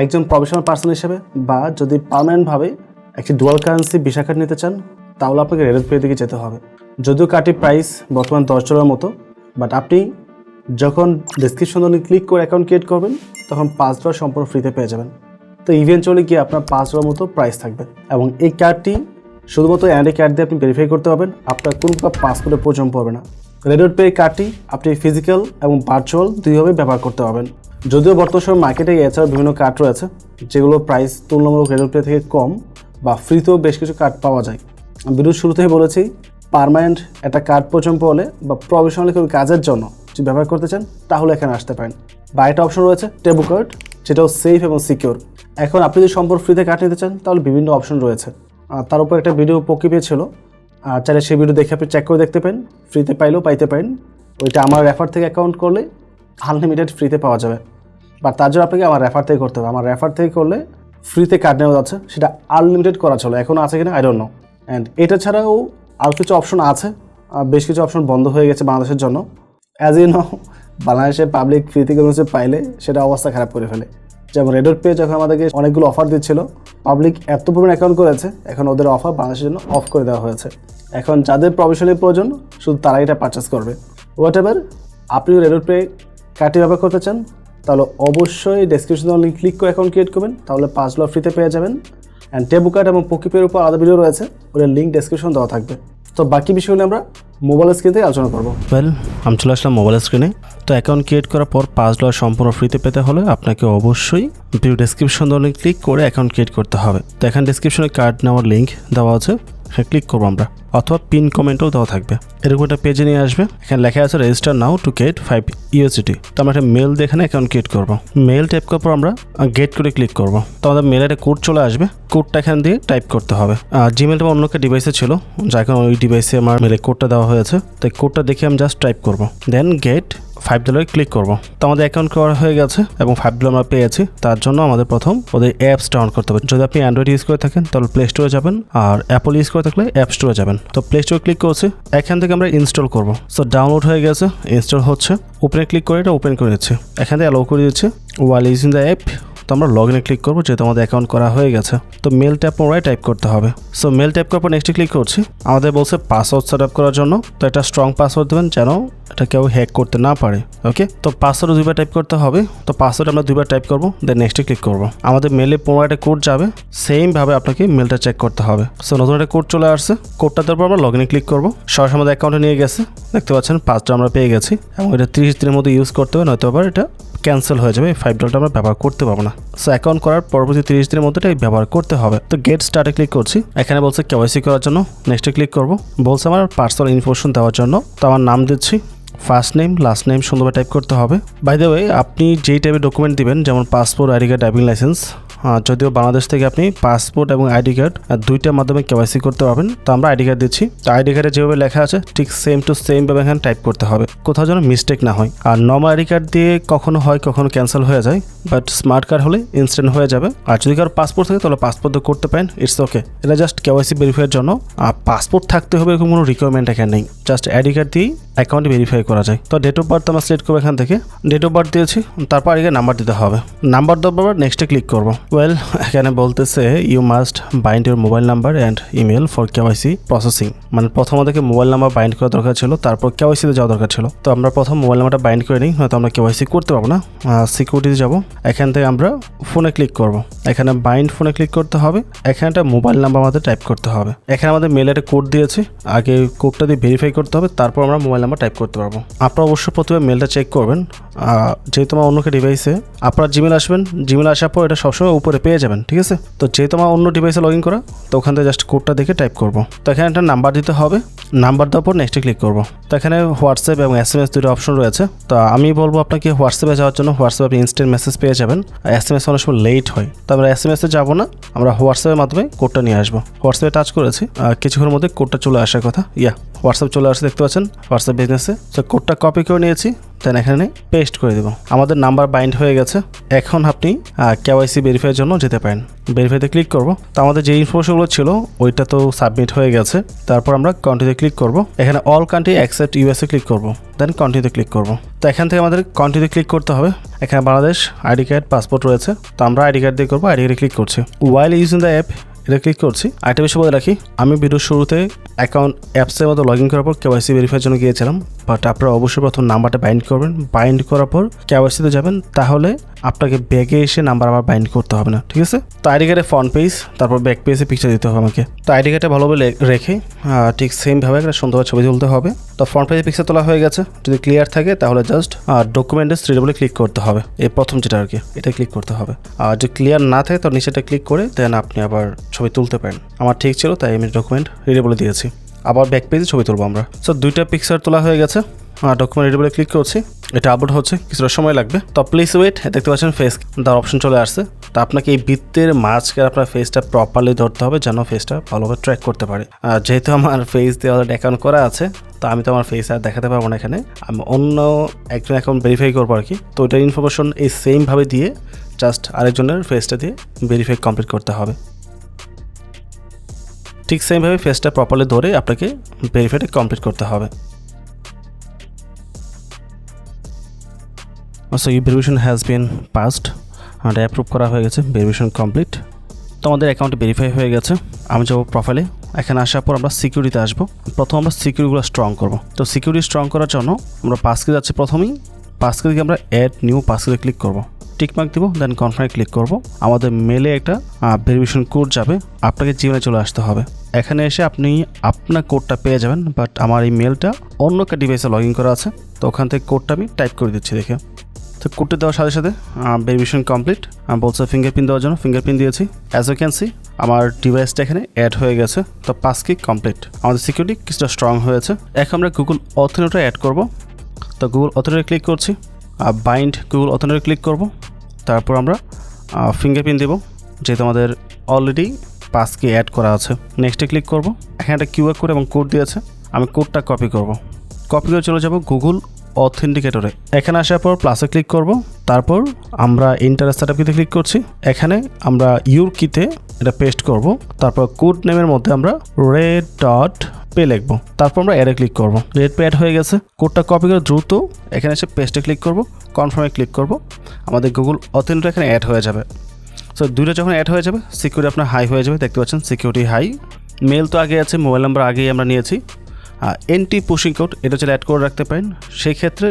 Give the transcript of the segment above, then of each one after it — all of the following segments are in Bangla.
একজন প্রফেশনাল পার্সন হিসেবে বা যদি পার্মানেন্টভাবে একটি ডুয়াল কারেন্সি ভিসা কার্ড নিতে চান, তাহলে আপনাকে রেডের পে দিকে যেতে হবে। যদিও কার্ডটির প্রাইস বর্তমান দশ ডলার মতো বাট আপনি যখন ডিসক্রিপশন ক্লিক করে অ্যাকাউন্ট ক্রিয়েট করবেন, তখন পাঁচ ডলার সম্পূর্ণ ফ্রিতে পেয়ে যাবেন। তো ইভেন্চুয়ালি গিয়ে আপনার পাঁচ ডলার মতো প্রাইস থাকবে এবং এই কার্ডটি শুধুমাত্র এনআইডি কার্ড দিয়ে আপনি ভেরিফাই করতে পারবেন, আপনার কোনো প্রকার পাসপোর্টের প্রয়োজন পড়বে না। রেডোর পে কার্ডটি আপনি ফিজিক্যাল এবং ভার্চুয়াল দুইভাবে ব্যবহার করতে পারবেন। যদিও বর্তমান সময় মার্কেটে এছাড়াও বিভিন্ন কার্ড রয়েছে, যেগুলো প্রাইস তুলনামূলক পে থেকে কম বা ফ্রিতেও বেশ কিছু কার্ড পাওয়া যায়। ভিডিওর শুরুতেই বলেছি পার্মানেন্ট একটা কার্ড পর্যন্ত হলে বা প্রফেশনাল কোনো কাজের জন্য যদি ব্যবহার করতে চান, তাহলে এখানে আসতে পারেন। বা একটা অপশন রয়েছে টেবু কার্ড যেটাও সেফ এবং সিকিউর এখন আপনি যদি সম্পর্ক ফ্রিতে কার্ড নিতে চান, তাহলে বিভিন্ন অপশন রয়েছে। তার উপর একটা ভিডিও পকি পেয়েছিল আর চাইলে সেই ভিডিও দেখে আপনি চেক করে দেখতে পারেন ফ্রিতে পাইলেও পাইতে পারেন। ওইটা আমার রেফার থেকে অ্যাকাউন্ট করলে আনলিমিটেড ফ্রিতে পাওয়া যাবে। বা তার জন্য আপনাকে আমার রেফার থেকে করতে হবে। আমার রেফার থেকে করলে ফ্রিতে কার্ড নেওয়া যাচ্ছে। সেটা আনলিমিটেড করা চলে। এখনও আছে কিনা? আই ডোন্ট নো অ্যান্ড এটা ছাড়াও আরও কিছু অপশন আছে। বেশ কিছু অপশন বন্ধ হয়ে গেছে বাংলাদেশের জন্য। অ্যাজ ইউ নো বাংলাদেশে পাবলিক ফ্রিতে কোনো কিছু পাইলে সেটা অবস্থা খারাপ করে ফেলে। যেমন রেডোর পে যখন আমাদেরকে অনেকগুলো অফার দিচ্ছিল পাবলিক এত পরিমাণ অ্যাকাউন্ট করেছে, এখন ওদের অফার বাংলাদেশের জন্য অফ করে দেওয়া হয়েছে। এখন যাদের প্রফেশনালি প্রয়োজন, শুধু তারাই এটা পারচেস করবে। হোয়াট এভার আপনিও রেডোর পে কার্ডটি ব্যবহার করতে চান তাহলে অবশ্যই ডেসক্রিপশন লিঙ্ক ক্লিক করে অ্যাকাউন্ট ক্রিয়েট করবেন, তাহলে পাঁচ ডলার ফ্রিতে পেয়ে যাবেন। অ্যান্ড টেবু কার্ড এবং পকিপের উপর আলাদা ভিডিও রয়েছে ওদের লিঙ্ক ডেসক্রিপশন দেওয়া থাকবে। তো বাকি বিষয়গুলো আমরা মোবাইল স্ক্রিন আলোচনা করব। ওয়েল আমি চলে আসলাম মোবাইল স্ক্রিনে তো অ্যাকাউন্ট ক্রিয়েট করার পর পাঁচ ডলার সম্পূর্ণ ফ্রিতে পেতে হলে আপনাকে অবশ্যই ভিডিও ডেসক্রিপশন লিঙ্ক ক্লিক করে অ্যাকাউন্ট ক্রিয়েট করতে হবে। তো এখানে ডেসক্রিপশনে কার্ড নেওয়ার লিঙ্ক দেওয়া আছে। হ্যাঁ ক্লিক করব আমরা। অথবা পিন কমেন্টও দেওয়া থাকবে। এরকম একটা পেজে নিয়ে আসবে। এখানে লেখা আছে register now to get five UACT তো আমরা একটা মেল দিয়ে এখানে অ্যাকাউন্ট ক্রিয়েট করব। মেল টাইপ করার পর আমরা গেট করে ক্লিক করব। তো আমাদের মেলে একটা কোড চলে আসবে। কোডটা এখান দিয়ে টাইপ করতে হবে। আর জিমেলটা অন্য একটা ডিভাইসে ছিল। যা এখন ওই ডিভাইসে আমার মেলে কোডটা দেওয়া হয়েছে। তো কোডটা দেখে আমি জাস্ট টাইপ করব। Then get five dollar click করব। তো আমাদের অ্যাকাউন্ট করা হয়ে গেছে এবং ফাইভ ডলার আমরা পেয়েছি। তার জন্য আমাদের প্রথম ওদের অ্যাপস ডাউন করতে হবে। যদি আপনি অ্যান্ড্রয়েড ইউজ করে থাকেন, তাহলে প্লে স্টোরে যাবেন আর অ্যাপল ইউজ করে থাকলে অ্যাপ স্টোরে যাবেন। তো প্লে স্টোরে ক্লিক করছি। এখান থেকে আমরা ইনস্টল করব। সো ডাউনলোড হয়ে গেছে ইনস্টল হচ্ছে। ওপেনে ক্লিক করে এটা ওপেন করে দিচ্ছি। এখান থেকে অ্যালাউ করে দিচ্ছি। ওয়াল ইউজিং দ্য অ্যাপ তো আমরা লগ ইনে ক্লিক করব, যেহেতু আমাদের অ্যাকাউন্ট করা হয়ে গেছে। তো মেল ট্যাপ পুনরায় টাইপ করতে হবে। সো মেল টাইপ করার পর নেক্সটে ক্লিক করছি। আমাদের বলছে পাসওয়ার্ড সেট আপ করার জন্য। তো একটা স্ট্রং পাসওয়ার্ড দেবেন যেন এটা কেউ হ্যাক করতে না পারে ওকে তো পাসওয়ার্ড দুইবার টাইপ করতে হবে, তো পাসওয়ার্ড আমরা দুইবার টাইপ করব দেন নেক্সটে ক্লিক করব। আমাদের মেলে পনেরো একটা কোড যাবে সেমভাবে আপনাকে মেলটা চেক করতে হবে। সো নতুন একটা কোড চলে আসছে কোডটা দেওয়ার পর আমরা লগ ইনে ক্লিক করব। সরাসরি আমাদের অ্যাকাউন্টে নিয়ে গেছে, দেখতে পাচ্ছেন পাঁচটা আমরা পেয়ে গেছি, এবং এটা তিরিশ দিনের মধ্যে ইউজ করতে হবে, নয়তো আবার এটা ক্যান্সেল হয়ে যাবে ফাইভ ডলারটা আমরা ব্যবহার করতে পারব না। সো অ্যাকাউন্ট করার পরবর্তী তিরিশ দিনের মধ্যে এটাই ব্যবহার করতে হবে। তো গেট স্টার্টে ক্লিক করছি, এখানে বলছে কেওয়াইসি করার জন্য নেক্সটে ক্লিক করব। বলছে আমার পার্সোনাল ইনফরমেশন দেওয়ার জন্য, তো আমার নাম দিচ্ছি ফার্স্ট নেম লাস্ট নেম সুন্দরভাবে টাইপ করতে হবে। বাই দ্য ওয়ে আপনি যেই টাইপের ডকুমেন্ট দিবেন, যেমন passport ID card driving licence যদিও বাংলাদেশ থেকে আপনি পাসপোর্ট এবং আইডি কার্ড দুইটার মাধ্যমে কেওয়াইসি করতে পারবেন। তো আমরা আইডি কার্ড দিচ্ছি। তো আইডি কার্ডে যেভাবে লেখা আছে, ঠিক সেম টু সেম ভাবে এখানে টাইপ করতে হবে। কোথাও যেন মিস্টেক না হয়। আর নর্মাল আইডি কার্ড দিয়ে কখনো হয়, কখনো ক্যান্সেল হয়ে যায়। বাট স্মার্ট কার্ড হলে ইনস্ট্যান্ট হয়ে যাবে। আর যদি কারও পাসপোর্ট থাকে, তাহলে পাসপোর্ট করতে পারেন। ইটস ওকে এটা জাস্ট কেওয়াইসি ভেরিফাইয়ের জন্য। আর পাসপোর্ট থাকতে হবে এরকম কোনো রিকোয়ারমেন্ট এখানে নেই। জাস্ট আইডি কার্ড দিয়েই অ্যাকাউন্ট ভেরিফাই করা যায়। তো ডেট অফ বার্থ আমরা সিলেক্ট করব এখান থেকে। ডেট অফ বার্থ দিয়েছি, তারপর আগে নাম্বার দিতে হবে। নাম্বার দেওয়ার পর নেক্সটে ক্লিক করব। ওয়েল এখানে বলতেছে you must bind your mobile number and email for KYC processing মানে প্রথম আমাদেরকে মোবাইল নাম্বার বাইন্ড করা দরকার ছিল, তারপর কেওয়াইসিতে যাওয়া দরকার ছিল। তো আমরা প্রথম মোবাইল নাম্বারটা বাইন্ড করে নিই হয়তো আমরা কেওয়াইসি করতে পারব না। সিকিউরিটিতে যাব। এখান থেকে আমরা ফোনে ক্লিক করব। এখানে বাইন্ড ফোনে ক্লিক করতে হবে। এখানে একটা মোবাইল নাম্বার আমাদের টাইপ করতে হবে। এখানে আমাদের মেলে একটা কোড দিয়েছে। আগে কোডটা দিয়ে ভেরিফাই করতে হবে, তারপর আমরা মোবাইল নাম্বার টাইপ করতে পারব। আপনারা অবশ্যই প্রথমে মেলটা চেক করবেন। যেহেতু আমার অন্যকে ডিভাইসে আপনার জিমেল আসবেন। জিমেল আসার পর এটা সবসময় উপরে পেয়ে যাবেন, ঠিক আছে? তো যেহেতু আমার অন্য ডিভাইসে লগ ইন করা, তো ওখান থেকে জাস্ট কোডটা দেখে টাইপ করব। তো এখানে একটা নাম্বার দিতে হবে। নাম্বার দেওয়ার পর নেক্সটে ক্লিক করব। তো এখানে হোয়াটসঅ্যাপ এবং এস এম এস দুটো অপশন রয়েছে। তো আমি বলব আপনাকে হোয়াটসঅ্যাপে যাওয়ার জন্য হোয়াটসঅ্যাপ আপনি ইনস্ট্যান্ট মেসেজ পেয়ে যাবেন। আর এস এম এস অনেক সময় লেট হয়। তো আমরা এস এম এসে যাব না, আমরা হোয়াটসঅ্যাপের মাধ্যমে কোডটা নিয়ে আসব। হোয়াটসঅ্যাপে টাচ করেছি। কিছুক্ষণের মধ্যে কোডটা চলে আসার কথা। ইয়া হোয়াটসঅ্যাপ চলে আসছে, দেখতে পাচ্ছেন? হোয়াটসঅ্যাপ আমাদের বিজনেসে তো কোডটা কপি করে নিয়েছি দেন এখানে পেস্ট করে দেবো। আমাদের নাম্বার বাইন্ড হয়ে গেছে। এখন আপনি কেওয়াইসি ভেরিফাইয়ের জন্য যেতে পারেন। ভেরিফাইতে ক্লিক করব। তো আমাদের যে ইনফরমেশনগুলো ছিল, ওইটা তো সাবমিট হয়ে গেছে। তারপর আমরা কন্টিনিউতে ক্লিক করব। এখানে all country accept USA click করব। দেন কন্টিনিউতে ক্লিক করব। তো এখান থেকে আমাদের কন্টিনিউতে ক্লিক করতে হবে। এখানে বাংলাদেশ আইডি কার্ড পাসপোর্ট রয়েছে। তো আমরা আইডি কার্ড দিয়ে করব আইডি কার্ডে ক্লিক করছি। ওয়াইল ইউজিং দ্য অ্যাপ এটা ক্লিক করছি। আরেকটা বিষয় বলে রাখি, আমি ভিডিওর শুরুতে অ্যাকাউন্ট অ্যাপসের মতো লগ ইন করার পর কেওয়াইসি ভেরিফাইয়ের জন্য গিয়েছিলাম। বাট আপনারা অবশ্যই প্রথম নাম্বারটা বাইন্ড করবেন। বাইন্ড করার পর কেওয়াইসিতে যাবেন, তাহলে আপনাকে ব্যাগে এসে নাম্বার আবার বাইন্ড করতে হবে না, ঠিক আছে? তো আইডি কার্ডে ফ্রন্ট পেজ তারপর ব্যাক পেজে পিকচার দিতে হবে আমাকে। তো আইডি কার্ডটা ভালোভাবে রেখে ঠিক সেমভাবে একটা সুন্দরভাবে ছবি তুলতে হবে। তো ফ্রন্ট পেজে পিকচার তোলা হয়ে গেছে। যদি ক্লিয়ার থাকে, তাহলে জাস্ট ডকুমেন্টে থ্রি ডবলে ক্লিক করতে হবে। এই প্রথম যেটা আর কি, এটা ক্লিক করতে হবে। আর যদি ক্লিয়ার না থাকে, তো নিচেটা ক্লিক করে দেন আপনি আবার ছবি তুলতে পারেন। আমার ঠিক ছিল, তাই আমি ডকুমেন্ট রিডেবলে দিয়েছি। আবার ব্যাক পেজে ছবি তুলবো আমরা। সো দুইটা পিকচার তোলা হয়ে গেছে। ডকুমেন্ট রিডেবলে ক্লিক করছি। এটা আপলোড হচ্ছে, কিছুটা সময় লাগবে। তো প্লিজ ওয়েট দেখতে পাচ্ছেন ফেস দেওয়ার অপশন চলে আসছে। তো আপনাকে এই বৃত্তের মাঝখানে আপনার ফেসটা প্রপারলি ধরতে হবে, যেন ফেসটা ভালোভাবে ট্র্যাক করতে পারে। আর যেহেতু আমার ফেস দিয়ে অলরেডি অ্যাকাউন্ট করা আছে, তো আমি তো আমার ফেস আর দেখাতে পারব না এখানে। আমি অন্য একজন অ্যাকাউন্ট ভেরিফাই করব আর কি। তো ওইটার ইনফরমেশন এই সেমভাবে দিয়ে জাস্ট আরেকজনের ফেসটা দিয়ে ভেরিফাই কমপ্লিট করতে হবে। ঠিক সেমভাবে ফেসটা প্রপারলি ধরে আপনাকে ভেরিফাইটা কমপ্লিট করতে হবে। সো এই ভেরিফিকেশন হ্যাজ বিন পাসড আর অ্যাপ্রুভ করা হয়ে গেছে ভেরিফিকেশন কমপ্লিট তো আমাদের অ্যাকাউন্টে ভেরিফাই হয়ে গেছে, আমি যাব প্রোফাইলে এখানে আসার পর আমরা সিকিউরিটিতে আসব। প্রথম আমরা সিকিউরিটিগুলো স্ট্রং করব। তো সিকিউরিটি স্ট্রং করার জন্য আমরা পাসকে যাচ্ছি প্রথমেই। পাসকে দিকে আমরা অ্যাড নিউ পাসকে ক্লিক করব। টিকমার্ক দিব দেন কনফার্মে ক্লিক করব। আমাদের মেলে একটা ভেরিফিকেশন কোড যাবে। আপনাকে জীবনে চলে আসতে হবে। এখানে এসে আপনি আপনার কোডটা পেয়ে যাবেন বাট আমার এই মেলটা অন্য একটা ডিভাইসে লগ ইন করা আছে। তো ওখান থেকে কোডটা আমি টাইপ করে দিচ্ছি দেখে। তো কোডটা দেওয়ার সাথে সাথে ভেরিফিকেশন কমপ্লিট বলছে ফিঙ্গারপ্রিন্ট দেওয়ার জন্য ফিঙ্গারপ্রিন্ট দিয়েছি। অ্যাজ ইউ ক্যান সি আমার ডিভাইসটা এখানে অ্যাড হয়ে গেছে। তো পাঁচ কিক কমপ্লিট আমাদের সিকিউরিটি কিছুটা স্ট্রং হয়েছে। এখন আমরা গুগল অথেন্টিটা অ্যাড করব। তো গুগল অথেন্টিটা ক্লিক করছি। আর বাইন্ড গুগল অথেন্টিটা ক্লিক করব। তারপর আমরা ফিঙ্গারপ্রিন্ট দেবো, যেহেতু আমাদের অলরেডি পাসকে অ্যাড করা আছে। নেক্সটে ক্লিক করব। এখানে একটা কিউআর কোড এবং কোড দিয়েছে। আমি কোডটা কপি করব। কপি করে চলে যাব গুগল অথেন্টিকেটরে এখানে আসার পর প্লাসে ক্লিক করব। তারপর আমরা ইন্টারেস্ট সেটআপ কিতে ক্লিক করছি। এখানে আমরা ইউর কিতে এটা পেস্ট করব। তারপর কোড নেমের মধ্যে আমরা রেড ডট পে লিখব। তারপর আমরা অ্যাডে ক্লিক করব। রেড পে অ্যাড হয়ে গেছে। কোডটা কপি করে দ্রুত এখানে এসে পেস্টে ক্লিক করব কনফার্মে ক্লিক করব। আমাদের গুগল অথেন্টিক এখানে অ্যাড হয়ে যাবে। সো দুটো যখন অ্যাড হয়ে যাবে সিকিউরিটি আপনার হাই হয়ে যাবে, দেখতে পাচ্ছেন সিকিউরিটি হাই মেল তো আগে আছে মোবাইল নাম্বার আগেই আমরা নিয়েছি। এনটি পুশিং কোড এটা চলে অ্যাড করে রাখতে পারেন সেই ক্ষেত্রে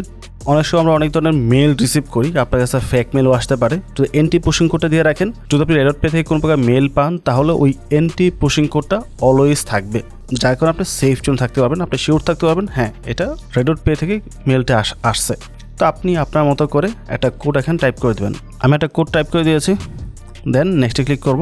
অনেক সময় আমরা অনেক ধরনের মেল রিসিভ করি, আপনার কাছে ফেক মেলও আসতে পারে। যদি এনটি পুশিং কোডটা দিয়ে রাখেন, যদি আপনি রেডট পে থেকে কোনো প্রকার মেল পান, তাহলে ওই এনটি পুশিং কোডটা অলওয়েজ থাকবে। যার কারণে আপনি সেফ জোন থাকতে পারবেন, আপনি শিওর থাকতে পারবেন হ্যাঁ এটা রেডট পে থেকে মেলটা আস আসছে। তো আপনি আপনার মতো করে একটা কোড এখানে টাইপ করে দেবেন। আমি একটা কোড টাইপ করে দিয়েছি দেন নেক্সটে ক্লিক করব।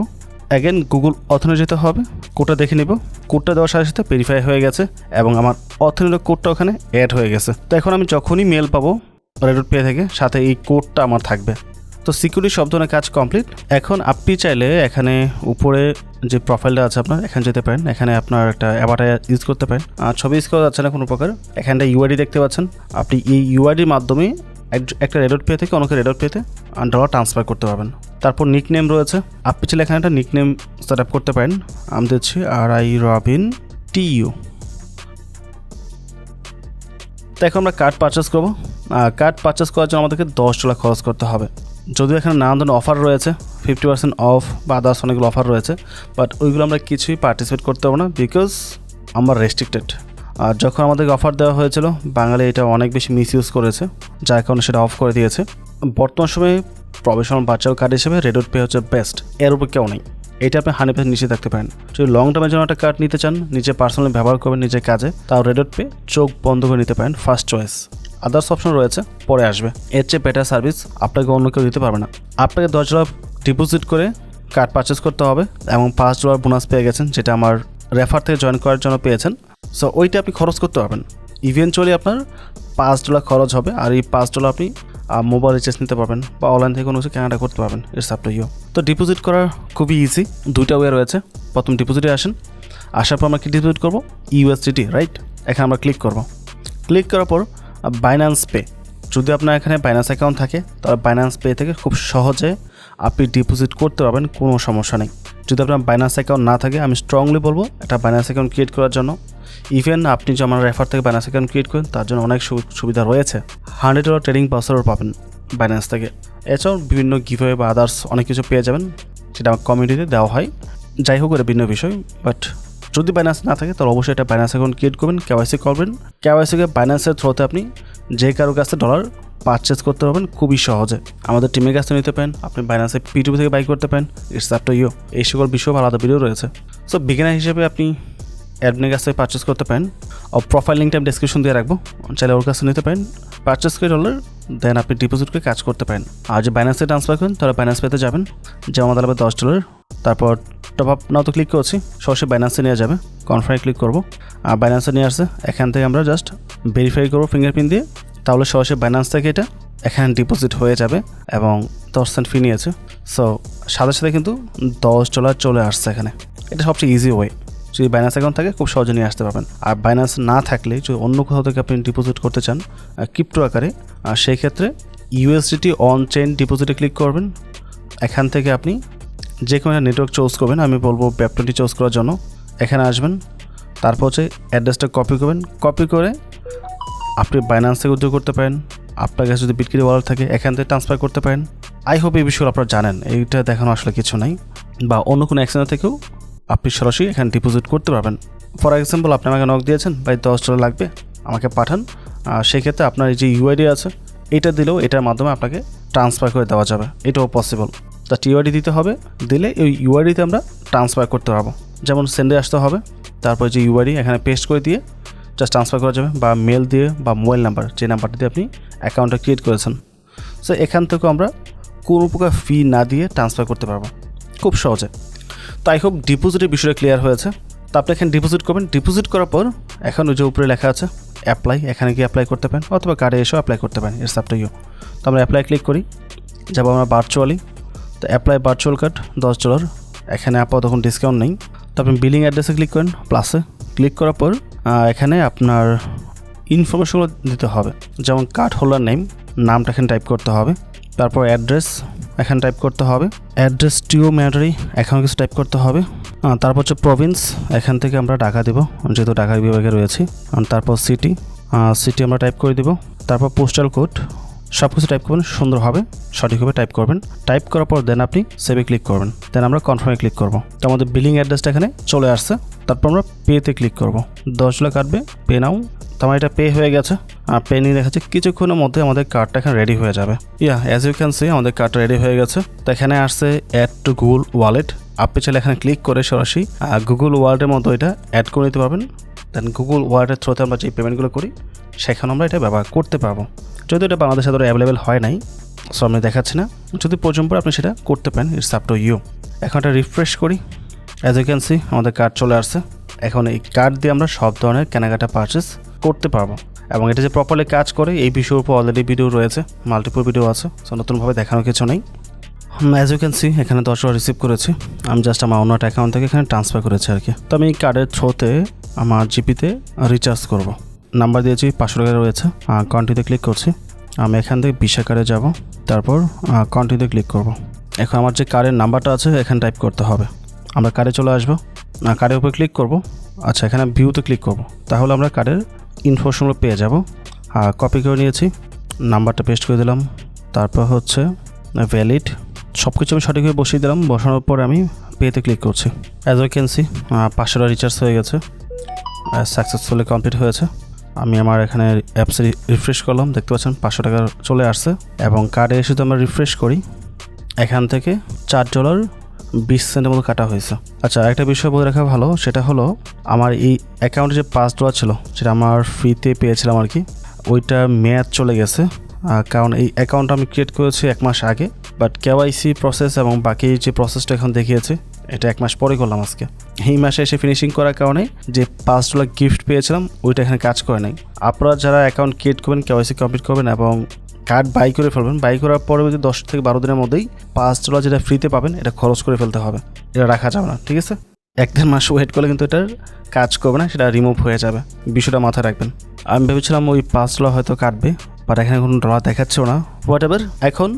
অ্যাগেন গুগল অথেনে যেতে হবে। কোডটা দেখে নিব। কোডটা দেওয়ার সাথে সাথে ভেরিফাই হয়ে গেছে এবং আমার অথেনের কোডটা ওখানে অ্যাড হয়ে গেছে। তো এখন আমি যখনই মেল পাবো রেডট পে থেকে, সাথে এই কোডটা আমার থাকবে। তো সিকিউরিটি সব ধরনের কাজ কমপ্লিট এখন আপনি চাইলে এখানে উপরে যে প্রোফাইলটা আছে আপনার, এখানে যেতে পারেন। এখানে আপনার একটা অ্যাভাটার ইউজ করতে পারেন। আর ছবি ইউজ করা যাচ্ছে না কোনো প্রকার। এখানটা ইউআইডি দেখতে পাচ্ছেন। আপনি এই ইউআইডির মাধ্যমে এক- একটা রেডট পে থেকে অনেকে রেডট পেতে ডলার ট্রান্সফার করতে পারবেন। তারপর নিক নেম রয়েছে। আপনি চাইলে এখানে একটা নিক নেম সেট আপ করতে পারেন। আমি দিচ্ছি আর আই রবিন টি ইউ তো এখন আমরা কার্ড পারচেস করব। কার্ড পারচেস করার জন্য আমাদেরকে দশ ডলার খরচ করতে হবে। যদিও এখানে নানান ধরনের অফার রয়েছে ফিফটি পার্সেন্ট অফ বা আদার্স অনেকগুলো অফার রয়েছে বাট ওইগুলো আমরা কিছুই পার্টিসিপেট করতে পারব না বিকজ আমরা রেস্ট্রিক্টেড আর যখন আমাদেরকে অফার দেওয়া হয়েছিল, বাঙালি এটা অনেক বেশি মিস ইউজ করেছে, যার কারণে সেটা অফ করে দিয়েছে। বর্তমান সময়ে প্রফেশনাল বাচ্চাও কার্ড হিসেবে রেডট পে হচ্ছে বেস্ট এর উপর কেউ নেই। এটা আপনি হানি পার্সেন্ট নিচে থাকতে পারেন। যদি লং টার্মের জন্য একটা কার্ড নিতে চান, নিজে পার্সোনালি ব্যবহার করবেন নিজের কাজে, তাও রেডট পে চোখ বন্ধ করে নিতে পারেন ফার্স্ট চয়েস আদার্স অপশন রয়েছে, পরে আসবে। এর চেয়ে বেটার সার্ভিস আপনাকে অন্য কেউ দিতে পারবে না। আপনাকে দশ ডলার ডিপোজিট করে কার্ড পারচেস করতে হবে, এবং পাঁচ ডলার বোনাস পেয়ে গেছেন, যেটা আমার রেফার থেকে জয়েন করার জন্য পেয়েছেন। সো ওইটা আপনি খরচ করতে পারবেন। ইভেনচুয়ালি আপনার পাঁচ ডলার খরচ হবে, আর এই পাঁচ ডলার আপনি মোবাইল রিচার্জ নিতে পারবেন বা অনলাইন থেকে কোনো কিছু কেনাটা করতে পারবেন ইটস আপ টু ইউ তো ডিপোজিট করা খুবই ইজি দুইটা ওয়ে রয়েছে। প্রথম ডিপোজিটে আসেন, আসার পর আমরা কি ডিপোজিট করব? ইউএসডিটি রাইট এখানে আমরা ক্লিক করব। ক্লিক করার পর বাইন্যান্স পে যদি আপনার এখানে বাইন্যান্স অ্যাকাউন্ট থাকে, তাহলে বাইন্যান্স পে থেকে খুব সহজে আপনি ডিপোজিট করতে পারবেন, কোনো সমস্যা নেই। যদি আপনার বাইন্যান্স অ্যাকাউন্ট না থাকে, আমি স্ট্রংলি বলব, একটা বাইন্যান্স অ্যাকাউন্ট ক্রিয়েট করার জন্য ইভেন আপনি যে আমার রেফার থেকে বাইন্যান্স অ্যাকাউন্ট ক্রিয়েট করেন, তার জন্য অনেক সুবিধা রয়েছে। হান্ড্রেড ডলার ট্রেডিং পাসওয়ার্ড পাবেন বাইন্যান্স থেকে। এছাড়াও বিভিন্ন গিভওয়ে বা আদার্স অনেক কিছু পেয়ে যাবেন সেটা আমার কমিউনিটিতে দেওয়া হয়। যাই হোক, এটা ভিন্ন বিষয় বাট যদি বাইন্যান্স না থাকে, তাহলে অবশ্যই একটা বাইন্যান্স অ্যাকাউন্ট ক্রিয়েট করবেন কেওয়াইসি করবেন। কেওয়াইসিকে বাইন্যান্সের থ্রোতে আপনি যে কারও কাছে ডলার পারচেস করতে পারবেন, খুবই সহজে। আমাদের টিমের কাছে নিতে পারেন, আপনি বাইন্যান্সে পিটুপি থেকে বাই করতে পারেন ইটস আপ টু ইউ এই সকল বিষয়ে আলাদা ভিডিও রয়েছে। সো বিগিনার হিসেবে আপনি অ্যাডমিনের কাছ থেকে পারচেস করতে পারেন। ও প্রোফাইল লিঙ্কটা আমি ডিসক্রিপশন দিয়ে রাখব। চাইলে ওর কাছে নিতে পারেন। পারচেস করে ডলার দেন আপনি ডিপোজিট করে কাজ করতে পারেন। আর যে বাইন্যান্সে ট্রান্সফার করেন তাহলে বাইন্যান্স পেতে যাবেন। যে আমাদের লাগবে দশ ডলার তারপর টপ আপ নাও তো ক্লিক করছি, সরাসরি বাইন্যান্সে নিয়ে যাবে। কনফার্মে ক্লিক করব। আর বাইন্যান্সে নিয়ে আসছে, এখান থেকে আমরা জাস্ট ভেরিফাই করব ফিঙ্গারপ্রিন্ট দিয়ে। তাহলে সরাসরি বাইন্যান্স থেকে এটা এখানে ডিপোজিট হয়ে যাবে এবং দশ সেন্ট ফি নিয়েছে। সো সাথে সাথে কিন্তু দশ ডলার চলে আসছে এখানে। এটা সবচেয়ে ইজি ওয়ে যদি বাইন্যান্স অ্যাকাউন্ট থাকে, খুব সহজে নিয়ে আসতে পারবেন। আর বাইন্যান্স না থাকলে, যদি অন্য কোথাও থেকে আপনি ডিপোজিট করতে চান ক্রিপ্টো আকারে সেই ক্ষেত্রে ইউএসডিটি অন চেইন ডিপোজিটে ক্লিক করবেন। এখান থেকে আপনি যে কোনো একটা নেটওয়ার্ক চুজ করবেন, আমি বলব ব্যাপ টোয়েন্টি চুজ করার জন্য। এখানে আসবেন, তারপর হচ্ছে অ্যাড্রেসটা কপি করবেন। কপি করে আপনি বাইন্যান্স থেকে উদ্যোগ করতে পারেন। আপনার কাছে যদি বিটকিরি ওয়ালেট থাকে, এখান থেকে ট্রান্সফার করতে পারেন। আই হোপ এই বিষয়গুলো আপনারা জানেন। এইটা দেখানো আসলে কিছু নাই। বা অন্য কোনো এক্সচেঞ্জ থেকেও আপনি সরাসরি এখানে ডিপোজিট করতে পারবেন। ফর এক্সাম্পল আপনি আমাকে নক দিয়েছেন, ভাই দশ ডলার লাগবে, আমাকে পাঠান। আর সেক্ষেত্রে আপনার এই যে ইউআইডি আছে, এটা দিলেও এটার মাধ্যমে আপনাকে ট্রান্সফার করে দেওয়া যাবে। এটাও পসিবল তা টিওআইডি দিতে হবে, দিলে ওই ইউআইডিতে আমরা ট্রান্সফার করতে পারব। যেমন সেন্ডে আসতে হবে, তারপর যে ইউআইডি এখানে পেস্ট করে দিয়ে জাস্ট ট্রান্সফার করা যাবে, বা মেল দিয়ে, বা মোবাইল নাম্বার যে নাম্বারটা দিয়ে আপনি অ্যাকাউন্টটা ক্রিয়েট করেছেন। সো এখান থেকেও আমরা কোনো প্রকার ফি না দিয়ে ট্রান্সফার করতে পারব। খুব সহজে। তাই হোক ডিপোজিটের বিষয়টা ক্লিয়ার হয়েছে। তো আপনি এখানে ডিপোজিট করবেন। ডিপোজিট করার পর এখন ওই যে উপরে লেখা আছে অ্যাপ্লাই এখানে গিয়ে অ্যাপ্লাই করতে পারেন, অথবা কার্ডে এসেও অ্যাপ্লাই করতে পারেন ইটস আপ টু ইউ তো আমরা অ্যাপ্লাই ক্লিক করি, যাব আমরা ভার্চুয়ালি তো অ্যাপ্লাই ভার্চুয়াল কার্ড দশ ডলার এখানে আপাতত তখন ডিসকাউন্ট নেই। তো আপনি বিলিং অ্যাড্রেসে ক্লিক করেন প্লাসে ক্লিক করার পর এখানে আপনার ইনফরমেশনগুলো দিতে হবে। যেমন কার্ড হোল্ডার নেম নামটা এখানে টাইপ করতে হবে। তারপর অ্যাড্রেস এখানে টাইপ করতে হবে। অ্যাড্রেস টিও ম্যাটারি এখানে কিছু টাইপ করতে হবে। তারপর হচ্ছে প্রভিন্স এখান থেকে আমরা ঢাকা দেবো, যেহেতু ঢাকা বিভাগে রয়েছি। তারপর সিটি সিটি আমরা টাইপ করে দিব। তারপর পোস্টাল কোড সব কিছু টাইপ করবেন সুন্দরভাবে সঠিকভাবে টাইপ করবেন। টাইপ করার পর দেন আপনি সেভে ক্লিক করবেন। দেন আমরা কনফার্মে ক্লিক করব। তো আমাদের বিলিং অ্যাড্রেসটা এখানে চলে আসছে। তারপর আমরা পেতে ক্লিক করব। দশ লাখ কাটবে পে নাও তো আমার এটা পে হয়ে গেছে। পে নিয়ে দেখাচ্ছে। কিছুক্ষণের মধ্যে আমাদের কার্ডটা এখানে রেডি হয়ে যাবে। Yeah as you can see আমাদের কার্ডটা রেডি হয়ে গেছে। তো এখানে আসছে অ্যাড টু গুগল ওয়ালেট আপনি চাইলে এখানে ক্লিক করে সরাসরি গুগল ওয়ালেটের মতো এটা অ্যাড করে নিতে পারবেন। দেন গুগল ওয়ালেটের থ্রুতে আমরা যে পেমেন্টগুলো করি, সেখানে আমরা এটা ব্যবহার করতে পারব। যদিও এটা বাংলাদেশে ধরো অ্যাভেলেবেল হয় নাই সো আমি দেখাচ্ছি না। যদি প্রয়োজন পড়ে আপনি সেটা করতে পারেন ইটস আপ টু ইউ এখন এটা রিফ্রেশ করি। অ্যাজ ইউ ক্যান সি আমাদের কার্ড চলে আসছে। এখন এই কার্ড দিয়ে আমরা সব ধরনের কেনাকাটা পারচেস করতে পারব। এবং এটা যে প্রপারলি কাজ করে, এই বিষয়ের উপর অলরেডি ভিডিও রয়েছে মাল্টিপল ভিডিও আছে সো নতুনভাবে দেখানোর কিছু নেই। অ্যাজ ইউ ক্যান সি এখানে দশ টাকা রিসিভ করেছি। আমি জাস্ট আমার অন্য একটা অ্যাকাউন্ট থেকে এখানে ট্রান্সফার করেছি আর কি। তো আমি কার্ডের থ্রোতে আমার জিপিতে রিচার্জ করব। নাম্বার দিয়েছি, পাঁচশো টাকা রয়েছে। কন্টিতে ক্লিক করছি। আমি এখান থেকে বিশা কার্ডে যাব। তারপর কন্টিতে ক্লিক করব। এখন আমার যে কার্ডের নাম্বারটা আছে, এখানে টাইপ করতে হবে। আমরা কার্ডে চলে আসব। কার্ডের উপরে ক্লিক করব। আচ্ছা এখানে ভিউতে ক্লিক করব। তাহলে আমরা কার্ডের ইনফরমেশনগুলো পেয়ে যাব। কপি করে নিয়েছি, নাম্বারটা পেস্ট করে দিলাম। তারপর হচ্ছে ভ্যালিড সব কিছু আমি সঠিকভাবে বসিয়ে দিলাম। বসানোর পর আমি পেতে ক্লিক করছি। অ্যাজ ওই ক্যান সি পাঁচশো টাকা রিচার্জ হয়ে গেছে। সাকসেসফুলি কমপ্লিট হয়েছে। আমি আমার এখানে অ্যাপসে রিফ্রেশ করলাম। দেখতে পাচ্ছেন, পাঁচশো টাকা চলে আসছে। এবং কার্ডে এসে যদি আমরা রিফ্রেশ করি। এখান থেকে চার ডলার বিশ সেন্টের মতো কাটা হয়েছে। আচ্ছা একটা বিষয় বলে রাখা ভালো, সেটা হলো আমার এই অ্যাকাউন্টে যে ডলার ছিল, সেটা আমার ফ্রিতে পেয়েছিলাম আর কি, ওইটা মেয়াদ চলে গেছে। কারণ এই অ্যাকাউন্ট আমি ক্রিয়েট করেছি এক মাস আগে বাট কেওয়াইসি প্রসেস এবং বাকি যে প্রসেসটা এখন দেখিয়েছে, এটা এক মাস পরে করলাম আজকে। এই মাসে এসে ফিনিশিং করার কারণে যে পাঁচ ডলার গিফট পেয়েছিলাম, ওইটা এখানে কাজ করে নাই। আপনারা যারা অ্যাকাউন্ট ক্রিয়েট করবেন কেওয়াইসি কমপ্লিট করবেন এবং কার্ড বাই করে ফেলবেন। বাই করার পরে যদি দশ থেকে বারো দিনের মধ্যেই পাঁচ ডলার যেটা ফ্রিতে পাবেন, এটা খরচ করে ফেলতে হবে। এটা রাখা যাবে না, ঠিক আছে? এক দেড় মাস ওয়েট করলে কিন্তু এটার কাজ করবে না, সেটা রিমুভ হয়ে যাবে। বিষয়টা মাথায় রাখবেন। আমি ভেবেছিলাম ওই পাঁচ ডলার হয়তো কাটবে বাট এখানে কোনো ডলার দেখাচ্ছেও না। হোয়াট এভার এখন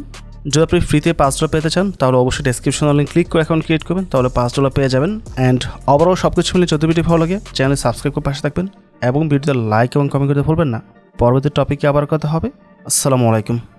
যদি আপনি ফ্রিতে পাঁচ ডলার পেতে চান, তাহলে অবশ্যই ডেসক্রিপশন লিঙ্ক ক্লিক করে অ্যাকাউন্ট ক্রিয়েট করবেন, তাহলে পাঁচ ডলার পেয়ে যাবেন। অ্যান্ড ওভারঅল সব কিছু মিলে যদি ভিডিও ভালো লাগে চ্যানেল সাবস্ক্রাইব করে পাশে থাকবেন, এবং ভিডিওতে লাইক এবং কমেন্ট করতে ভুলবেন না। পরবর্তী টপিকে আবার কথা হবে। আসসালামু আলাইকুম।